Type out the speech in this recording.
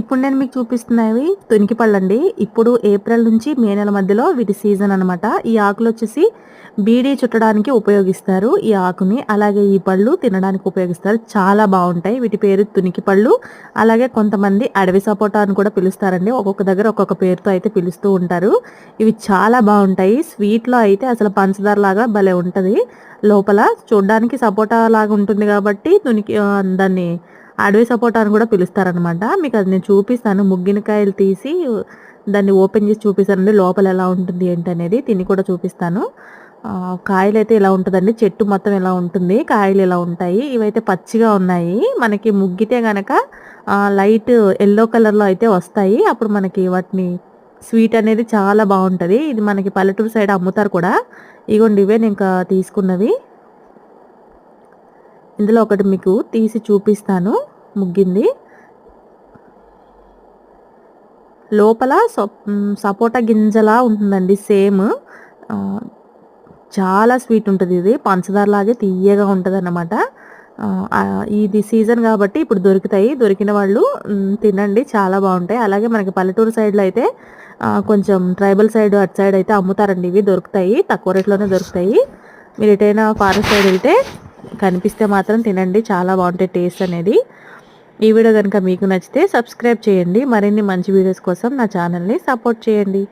ఇప్పుడు నేను మీకు చూపిస్తున్నవి తునికి పళ్ళు అండి. ఇప్పుడు ఏప్రిల్ నుంచి మే నెల మధ్యలో వీటి సీజన్ అనమాట ఈ ఆకులు వచ్చేసి బీడీ చుట్టడానికి ఉపయోగిస్తారు ఈ ఆకుని. అలాగే ఈ పళ్ళు తినడానికి ఉపయోగిస్తారు. చాలా బాగుంటాయి. వీటి పేరు తునికి పళ్ళు అలాగే కొంతమంది అడవి సపోటా అని కూడా పిలుస్తారండి. ఒక్కొక్క దగ్గర ఒక్కొక్క పేరుతో అయితే పిలుస్తూ ఉంటారు. ఇవి చాలా బాగుంటాయి. స్వీట్లో అయితే అసలు పంచదార లాగా భలే ఉంటుంది. లోపల చూడడానికి సపోటా లాగా ఉంటుంది కాబట్టి తునికి దాన్ని అడవి సపోటా అని కూడా పిలుస్తారనమాట మీకు అది నేను చూపిస్తాను. ముగ్గినకాయలు తీసి దాన్ని ఓపెన్ చేసి చూపిస్తానండి. లోపల ఎలా ఉంటుంది ఏంటి అనేది తిని కూడా చూపిస్తాను. కాయలు అయితే ఇలా ఉంటుందండి? చెట్టు మొత్తం ఇలా ఉంటుంది? కాయలు ఇలా ఉంటాయి? ఇవైతే పచ్చిగా ఉన్నాయి. మనకి ముగ్గితే గనక లైట్ ఎల్లో కలర్లో అయితే వస్తాయి. అప్పుడు మనకి వాటిని స్వీట్ అనేది చాలా బాగుంటుంది. ఇది మనకి పల్లెటూరు సైడ్ అమ్ముతారు కూడా. ఇగోండి ఇవే నేను ఇంకా తీసుకున్నవి. ఇందులో ఒకటి మీకు తీసి చూపిస్తాను. ముగ్గింది. లోపల సపోటా గింజలా ఉంటుందండి సేమ్. చాలా స్వీట్ ఉంటుంది ఇది పంచదార లాగే తీయగా ఉంటుంది అన్నమాట ఇది సీజన్ కాబట్టి ఇప్పుడు దొరుకుతాయి దొరికిన వాళ్ళు తినండి చాలా బాగుంటాయి. అలాగే మనకి పల్లెటూరు సైడ్లో అయితే కొంచెం ట్రైబల్ సైడ్ అటు సైడ్ అయితే అమ్ముతారండి ఇవి దొరుకుతాయి తక్కువ రేట్లోనే దొరుకుతాయి. మీరు ఎటైనా ఫారెస్ట్ సైడ్ వెళ్తే కనిపిస్తే మాత్రం తినండి చాలా బాగుంటాయి టేస్ట్ అనేది. ఈ వీడియో కనుక మీకు నచ్చితే సబ్స్క్రైబ్ చేయండి. మరిన్ని మంచి వీడియోస్ కోసం నా ఛానల్ని సపోర్ట్ చేయండి.